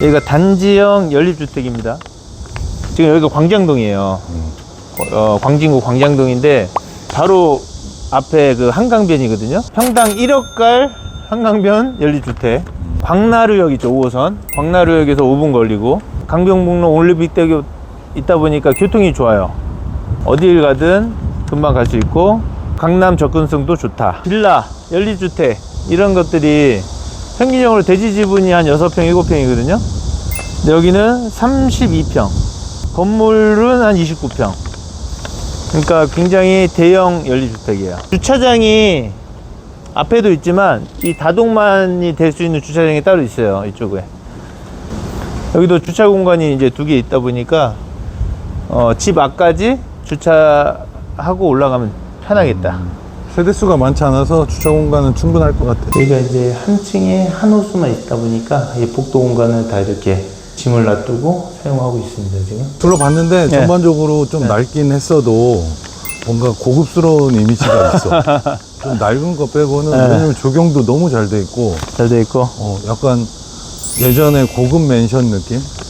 여기가 단지형 연립주택입니다. 지금 여기가 광장동이에요. 어, 광진구 광장동인데 바로 앞에 그 한강변이거든요. 평당 1억갈 한강변 연립주택. 광나루역 있죠, 5호선. 광나루역에서 5분 걸리고 강병북로 올림픽대교 있다 보니까 교통이 좋아요. 어딜 가든 금방 갈 수 있고 강남 접근성도 좋다. 빌라, 연립주택 이런 것들이 평균적으로 대지 지분이 한 6평, 7평이거든요. 근데 여기는 32평. 건물은 한 29평. 그러니까 굉장히 대형 연립주택이에요. 주차장이 앞에도 있지만 이 다동만이 될 수 있는 주차장이 따로 있어요. 이쪽에. 여기도 주차 공간이 이제 두 개 있다 보니까 어, 집 앞까지 주차하고 올라가면 편하겠다. 세대수가 많지 않아서 주차 공간은 충분할 것 같아. 여기가 이제 한 층에 한 호수만 있다 보니까 이 복도 공간을 다 이렇게 짐을 놔두고 사용하고 있습니다, 지금. 둘러봤는데 네. 전반적으로 좀 네. 낡긴 했어도 뭔가 고급스러운 이미지가 있어. 좀 낡은 거 빼고는 네. 왜냐면 조경도 너무 잘 돼 있고 잘 돼 있고. 어, 약간 예전에 고급 맨션 느낌?